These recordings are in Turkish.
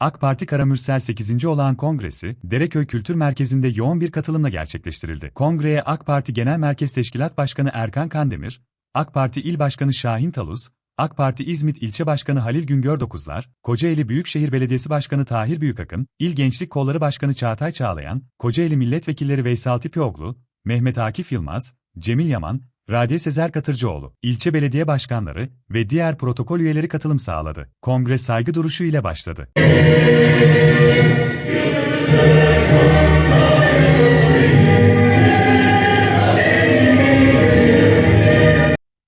AK Parti Karamürsel 8. olan kongresi, Dereköy Kültür Merkezi'nde yoğun bir katılımla gerçekleştirildi. Kongreye AK Parti Genel Merkez Teşkilat Başkanı Erkan Kandemir, AK Parti İl Başkanı Şahin Taluz, AK Parti İzmit İlçe Başkanı Halil Güngör Dokuzlar, Kocaeli Büyükşehir Belediyesi Başkanı Tahir Büyükakın, İl Gençlik Kolları Başkanı Çağatay Çağlayan, Kocaeli Milletvekilleri Veysel Tipioğlu, Mehmet Akif Yılmaz, Cemil Yaman, Rade Sezer Katırcıoğlu, ilçe belediye başkanları ve diğer protokol üyeleri katılım sağladı. Kongre saygı duruşu ile başladı.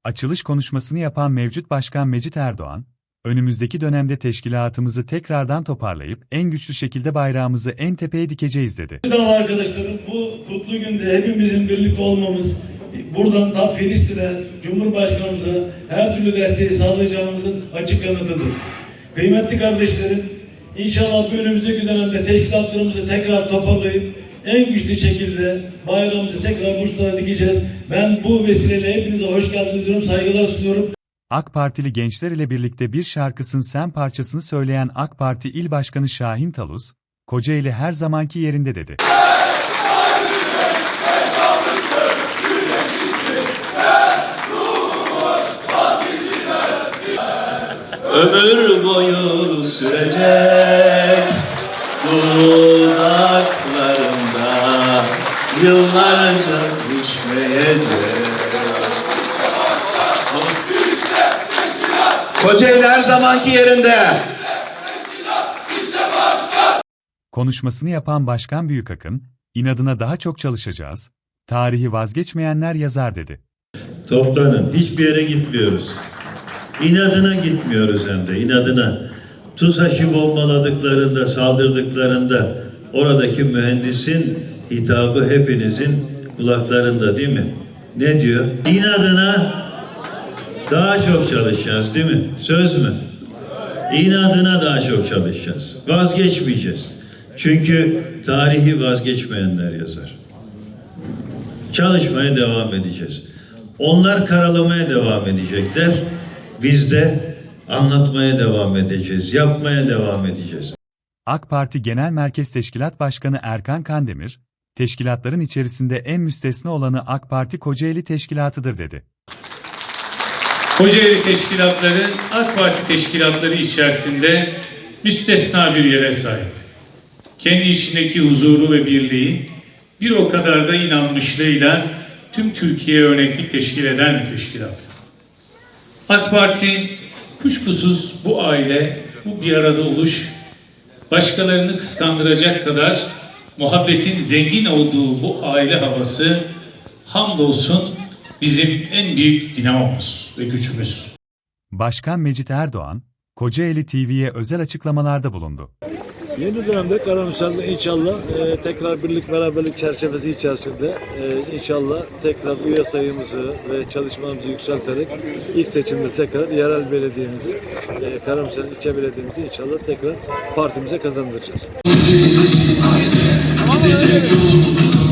Açılış konuşmasını yapan mevcut başkan Mecit Erdoğan, önümüzdeki dönemde teşkilatımızı tekrardan toparlayıp en güçlü şekilde bayrağımızı en tepeye dikeceğiz dedi. Arkadaşlarım bu kutlu günde hepimizin birlikte olmamız, buradan da Filistin'e, Cumhurbaşkanımıza her türlü desteği sağlayacağımızın açık yanıtıdır. Kıymetli kardeşlerim, inşallah bu önümüzdeki dönemde teşkilatlarımızı tekrar toparlayıp en güçlü şekilde bayrağımızı tekrar burçlara dikeceğiz. Ben bu vesileyle hepinize hoş geldiniz diyorum, saygılar sunuyorum. AK Partili gençler ile birlikte bir şarkısın sen parçasını söyleyen AK Parti İl Başkanı Şahin Taluz, Kocaeli her zamanki yerinde dedi. Ömür boyu sürecek dudaklarında Yıllarca düşmeyecek Kocaeli her zamanki yerinde. Konuşmasını yapan Başkan Büyükakın, inadına daha çok çalışacağız, tarihi vazgeçmeyenler yazar dedi. Toplanın. Hiçbir yere gitmiyoruz. İnadına gitmiyoruz hem de inadına. TUSAŞ'ı bombaladıklarında, saldırdıklarında oradaki mühendisin hitabı hepinizin kulaklarında değil mi? Ne diyor? İnadına daha çok çalışacağız değil mi? Söz mü? İnadına daha çok çalışacağız. Vazgeçmeyeceğiz. Çünkü tarihi vazgeçmeyenler yazar. Çalışmaya devam edeceğiz. Onlar karalamaya devam edecekler. Biz de anlatmaya devam edeceğiz. Yapmaya devam edeceğiz. AK Parti Genel Merkez Teşkilat Başkanı Erkan Kandemir, teşkilatların içerisinde en müstesna olanı AK Parti Kocaeli Teşkilatı'dır dedi. Kocaeli teşkilatları AK Parti teşkilatları içerisinde müstesna bir yere sahip. Kendi içindeki huzuru ve birliği bir o kadar da inanmışlığıyla tüm Türkiye'ye örneklik teşkil eden bir teşkilat. AK Parti kuşkusuz bu aile, bu bir arada oluş, başkalarını kıskandıracak kadar muhabbetin zengin olduğu bu aile havası hamdolsun bizim en büyük dinamomuz ve gücümüz. Başkan Mecit Erdoğan, Kocaeli TV'ye özel açıklamalarda bulundu. Yeni dönemde Karamürsel'de inşallah e, tekrar birlik beraberlik çerçevesi içerisinde e, inşallah tekrar üye sayımızı ve çalışmamızı yükselterek ilk seçimde tekrar yerel belediyemizi, e, Karamürsel ilçe belediyemizi inşallah tekrar partimize kazandıracağız. Yolumuzun